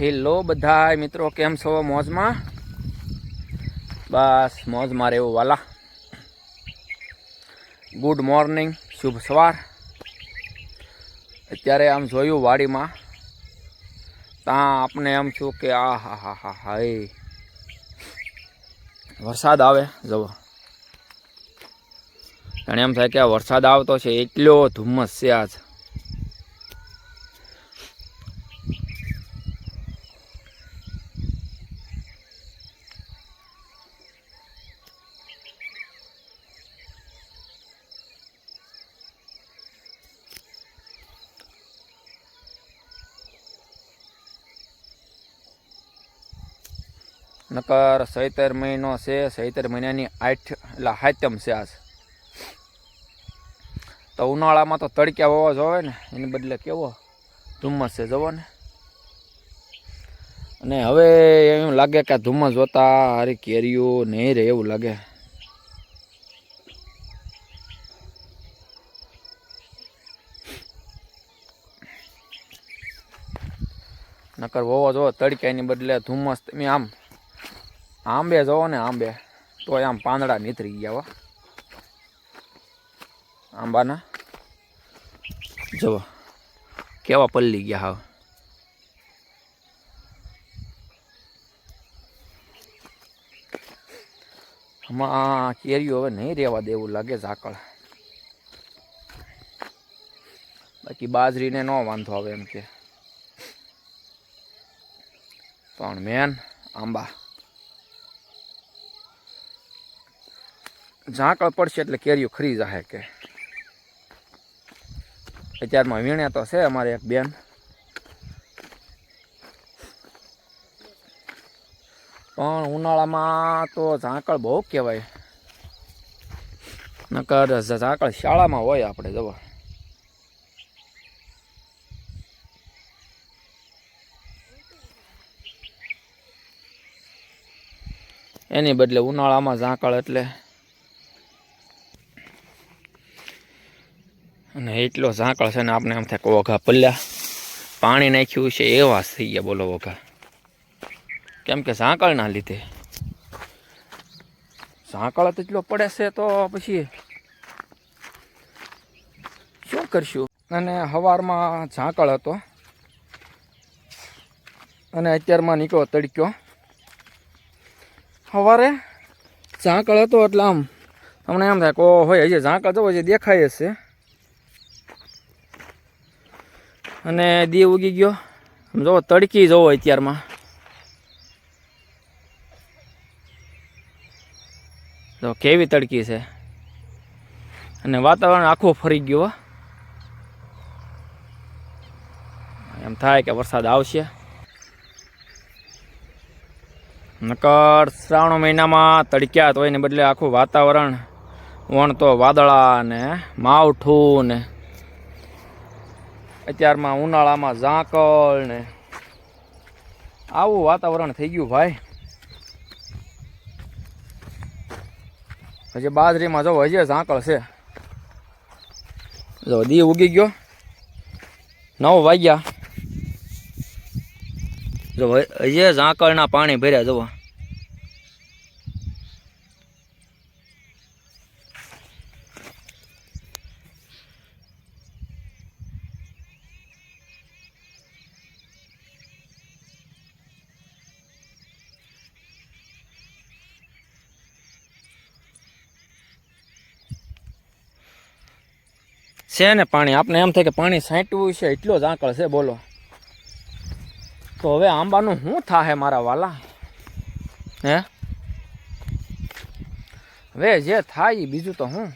Hello બધા મિત્રો, કેમ છો મોજમાં? બસ, મોજમાં રહેવું, વાલા. ગુડ મોર્નિંગ શુભ સવાર. અત્યારે આમ જોયું વાડીમાં, ત્યાં આપણે એમ છું કે આ, હા હા હા હા, એ. વરસાદ આવે જવો અને એમ થાય કે આ વરસાદ આવતો છે, એટલો ધુમ્મસ છે આજ. નકર સૈતર મહિનો છે, સૈતર મહિનાની આઠ, એટલે હાતમ છે આજ. તો ઉનાળામાં તો તડક્યા વાવા જોવે ને, એની બદલે કેવો ધુમ્મસ છે જવો ને. અને હવે એવું લાગે કે આ ધુમ્મસ જોતા હારી કેરીઓ નહીં રે એવું લાગે. નકર હોવો જોવો તડક્યાની બદલે ધુમ્મસ, તમે આમ આંબે જોવો ને આંબે. તોય આમ પાંદડા નીતરી ગયા હો. આંબાના. જુઓ કેવા પલ્લી ગયા હાવ. આમાં કેરીઓ હવે નહીં રહેવા દેવું લાગે ઝાકળ. બાકી બાજરીને ન વાંધો આવે એમ કે. પણ મેન આંબા. ઝાકળ પડશે એટલે કેરીઓ ખરી જાહે કે. અત્યારમાં વીણ્યા તો છે અમારે એક બેન. પણ ઉનાળામાં તો ઝાકળ બહુ કહેવાય. નકર ઝાંકળ શાળામાં હોય આપણે જવા એની બદલે ઉનાળામાં ઝાંકળ એટલે અને એટલો ઝાંકળ છે ને આપણે આમ થાય ઓઘા પલ્યા. પાણી નાખ્યું છે, એવા થઈ ગયા બોલો ઓઘા. કેમ કે ઝાંકળના લીધે. ઝાંકળ તો એટલો પડે છે તો પછી શું કરશું? અને સવારમાં ઝાંકળ હતો. અને અત્યારમાં નીકળો તડક્યો. સવારે ઝાંકળ હતો એટલે આમ, તમને એમ થાય કે હોય હજી ઝાંકળ જવો હજી દેખાય છે. અને દી ઉગી ગયો. જોવો તડકી જોવો અત્યારમાં. તો કેવી તડકી છે. અને વાતાવરણ આખું ફરી ગયું એમ થાય કે વરસાદ આવશે. નકર શ્રાવણ મહિનામાં તડક્યા તો એને બદલે આખું વાતાવરણ વણતો વાદળા ને માવઠું ને અત્યારમાં ઉનાળામાં ઝાંકળ ને આવું વાતાવરણ થઈ ગયું ભાઈ. હજી બાજરીમાં જો હજી ઝાંકળ છે. જો દી ઉગી ગયો. નવ વાગ્યા. જો હજી ઝાંકળના પાણી ભર્યા જુઓ છે ને પાણી? આપણે એમ થાય કે પાણી સાંટવું છે, એટલો જ આંકળ છે, બોલો. તો હવે આંબાનું શું થાહે મારા વાલા? હે? હવે જે થાય બીજું તો હું?